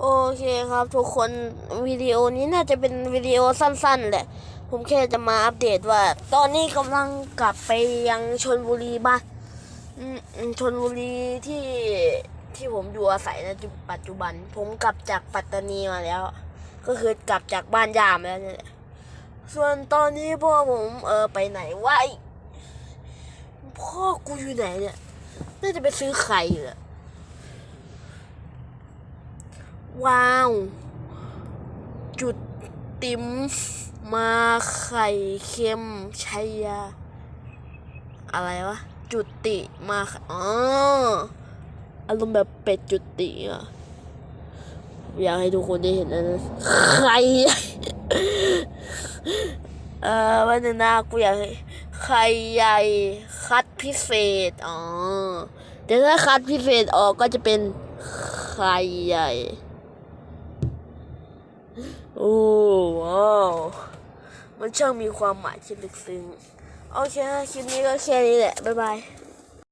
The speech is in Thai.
โอเคครับทุกคนวิดีโอนี้น่าจะเป็นวิดีโอสั้นๆแหละ ผมแค่จะมาอัปเดตว่า ตอนนี้กำลังกลับไปยังชนบุรีบ้านชนบุรีที่ที่ผมอยู่อาศัยในปัจจุบัน ผมกลับจากปัตตานีมาแล้ว ก็คือกลับจากบ้านยามแล้วนี่แหละส่วนตอนนี้พ่อผมเออไปไหนวะพ่อกูอยู่ไหนเนี่ยน่าจะไปซื้อไข่เหรอ ว้าว จุดติ๋มมาไข่เค็มชัยยา อะไรวะ จุติมาอ๋ออารมณ์แบบเป็ดจุติอะอยากให้ทุกคนได้เห็นนนั้นไข่เออวันหนึ่งนะกูอยากให้ไข่ใหญ่คัดพิเศษ อ๋อ แต่ถ้าคัดพิเศษออกก็จะเป็นไข่ใหญ่ โอ้ว้าวมันช่างมีความหมายที่ลึกซึ้ง โอเคคลิปนี้ก็แค่นี้แหละ บ๊ายบาย